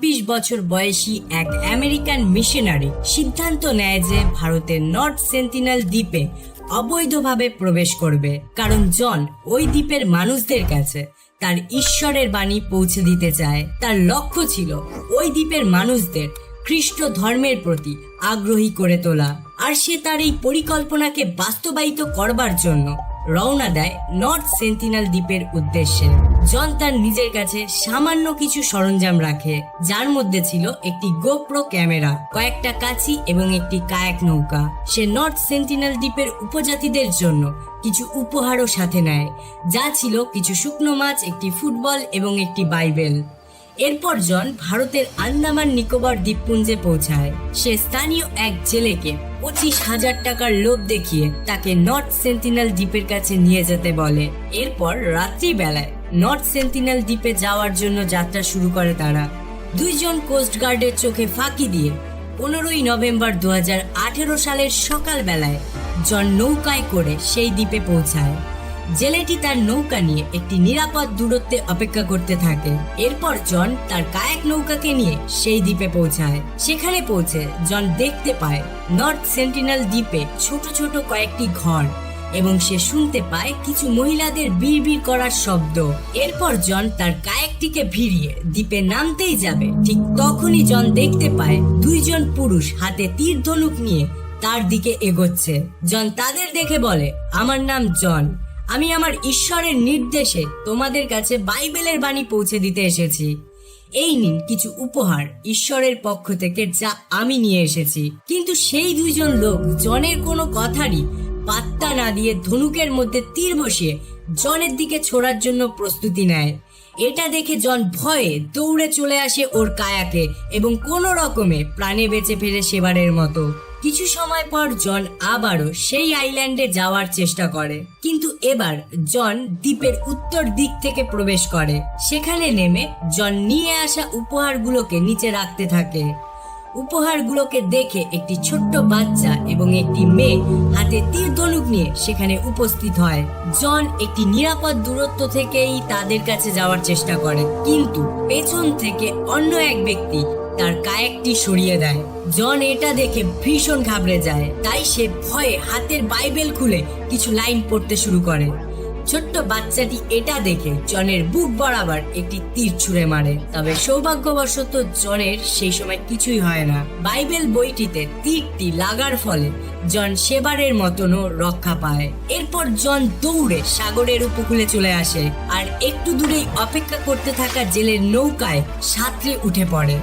বিশ বছর বয়সী এক আমেরিকান মিশনারি সিদ্ধান্ত নেয় যে ভারতের নর্থ সেন্টিনাল দ্বীপে অবৈধভাবে প্রবেশ করবে। কারণ জন ওই দ্বীপের মানুষদের কাছে তার ঈশ্বরের বাণী পৌঁছে দিতে চায়। তার লক্ষ্য ছিল ওই দ্বীপের মানুষদের খ্রিস্ট ধর্মের প্রতি আগ্রহী করে তোলা। আর সে তার এই পরিকল্পনাকে বাস্তবায়িত করবার জন্য রওনা দেয় নর্থ সেন্টিনাল দ্বীপের উদ্দেশ্যে। জন তার নিজের কাছে সামান্য কিছু সরঞ্জাম রাখে, যার মধ্যে ছিল একটি গোপ্রো ক্যামেরা, কয়েকটা কাছি এবং একটি কায়াক নৌকা। সে নর্থ সেন্টিনাল দ্বীপের উপজাতিদের জন্য কিছু উপহারও সাথে নেয়, যা ছিল কিছু শুকনো মাছ, একটি ফুটবল এবং একটি বাইবেল। এরপর জন ভারতের আন্দামান নিকোবর দ্বীপপুঞ্জে পৌঁছায়। সে স্থানীয় এক জেলেকে পঁচিশ হাজার টাকার লোভ দেখিয়ে তাকে নর্থ সেন্টিনাল দ্বীপের কাছে নিয়ে যেতে বলে। এরপর রাত্রিবেলায় নর্থ সেন্টিনাল দ্বীপে যাওয়ার জন্য যাত্রা শুরু করে তারা। দুইজন কোস্ট গার্ডের চোখে ফাঁকি দিয়ে পনেরোই নভেম্বর দু হাজার আঠেরো সালের সকালবেলায় জন নৌকায় করে সেই দ্বীপে পৌঁছায়। জেলেটি তার নৌকা নিয়ে একটি নিরাপদ দূরত্বে অপেক্ষা করতে থাকে। এরপর জন তার কায়াক নৌকাকে নিয়ে সেই দ্বীপে পৌঁছায়। সেখানে পৌঁছে জন দেখতে পায় নর্থ সেন্টিনাল দ্বীপে ছোট ছোট কয়েকটি ঘর এবং সে শুনতে পায় কিছু মহিলাদের বিড়বিড় করার শব্দ। এরপর জন তার কায়েকটিকে ভিড়িয়ে দ্বীপে নামতেই যাবে। ঠিক তখনই জন দেখতে পায় দুইজন পুরুষ হাতে তীর ধনুক নিয়ে তার দিকে এগোচ্ছে। জন তাদের দেখে বলে, আমার নাম জন। আমি আমার ঈশ্বরের নির্দেশে তোমাদের কাছে বাইবেলের বাণী পৌঁছে দিতে এসেছি। এই নিন কিছু উপহার ঈশ্বরের পক্ষ থেকে যা আমি নিয়ে এসেছি। কিন্তু সেই দুইজন লোক জনের কোনো কথারই পাত্তা না দিয়ে ধনুকের মধ্যে তীর বসিয়ে জনের দিকে ছোড়ার জন্য প্রস্তুতি নেয়। এটা দেখে জন ভয়ে দৌড়ে চলে আসে ওর কায়াকে এবং কোনো রকমে প্রাণে বেঁচে ফেরে সেবারের মতো। কিছু সময় পর জন আবারও সেই আইল্যান্ডে যাওয়ার চেষ্টা করে। কিন্তু এবার জন দ্বীপের উত্তর দিক থেকে প্রবেশ করে। সেখানে নেমে জন নিয়ে আসা উপহারগুলোকে নিচে রাখতে থাকে। উপহারগুলোকে দেখে একটি ছোট্ট বাচ্চা এবং একটি মেয়ে হাতে তীর ধনুক নিয়ে সেখানে উপস্থিত হয়। জন একটি নিরাপদ দূরত্ব থেকেই তাদের কাছে যাওয়ার চেষ্টা করে। কিন্তু পেছন থেকে অন্য এক ব্যক্তি তার কায়েকটি সরিয়ে দেয়। জন এটা দেখে ভীষণ ঘাবড়ে যায়। তাই সে ভয়ে হাতের বাইবেল খুলে কিছু লাইন পড়তে শুরু করে। ছোট্ট বাচ্চাটি এটা দেখে জনের বুক বরাবর একটি তীর ছুঁড়ে মারে। তবে সৌভাগ্যবশত জনের সেই সময় কিছুই হয় না। বাইবেল বইটিতে তীরটি লাগার ফলে জন সেবারের মতনও রক্ষা পায়। এরপর জন দৌড়ে সাগরের উপকূলে চলে আসে। আর একটু দূরেই অপেক্ষা করতে থাকা জেলের নৌকায় সাঁতরে উঠে পড়ে।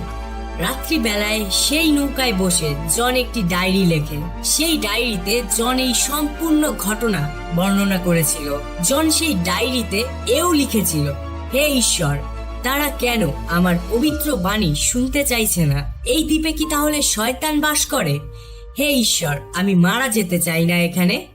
রাত্রিবেলায় সেই নৌকায় বসে জন একটি ডায়েরি লেখে। সেই ডায়েরিতে জন এই সম্পূর্ণ ঘটনা বর্ণনা করেছিল। জন সেই ডায়েরিতে এও লিখেছিল, হে ঈশ্বর, তারা কেন আমার পবিত্র বাণী শুনতে চাইছে না? এই দ্বীপে কি তাহলে শয়তান বাস করে? হে ঈশ্বর, আমি মারা যেতে চাই না এখানে?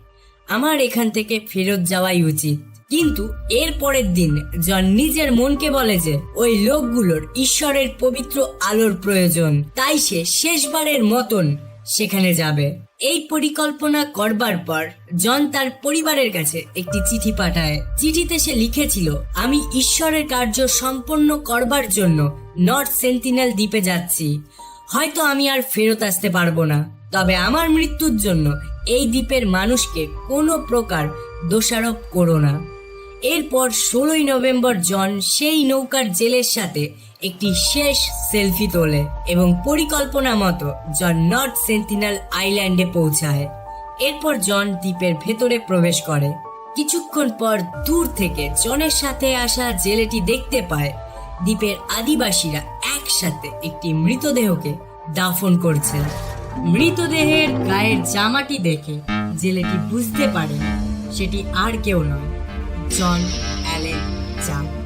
আমার এখান থেকে ফেরত যাওয়াই উচিত। কিন্তু এর পরের দিন জন নিজের মনকে বলে যে, ওই লোকগুলোর ঈশ্বরের পবিত্র আলোর প্রয়োজন। তাই সে শেষবারের মতন সেখানে যাবে। এই পরিকল্পনা করবার পর জন তার পরিবারের কাছে একটি চিঠি পাঠায়। চিঠিতে সে লিখেছিল, আমি ঈশ্বরের কার্য সম্পন্ন করবার জন্য নর্থ সেন্টিনেল দ্বীপে যাচ্ছি। হয়তো আমি আর ফেরত আসতে পারব না। তবে আমার মৃত্যুর জন্য এই দ্বীপের মানুষকে কোনো প্রকার দোষারোপ করো না। এরপর ষোলোই নভেম্বর জন সেই নৌকার জেলের সাথে একটি শেষ সেলফি তোলে এবং পরিকল্পনা মতো জন নর্থ সেন্টিনাল আইল্যান্ডে পৌঁছায়। এরপর জন দ্বীপের ভেতরে প্রবেশ করে। কিছুক্ষণ পর দূর থেকে জনের সাথে আসা জেলেটি দেখতে পায় দ্বীপের আদিবাসীরা একসাথে একটি মৃতদেহকে দাফন করছে। মৃতদেহের গায়ের জামাটি দেখে জেলেটি বুঝতে পারে সেটি আর কেউ নয়। জন অ্যালেন চাম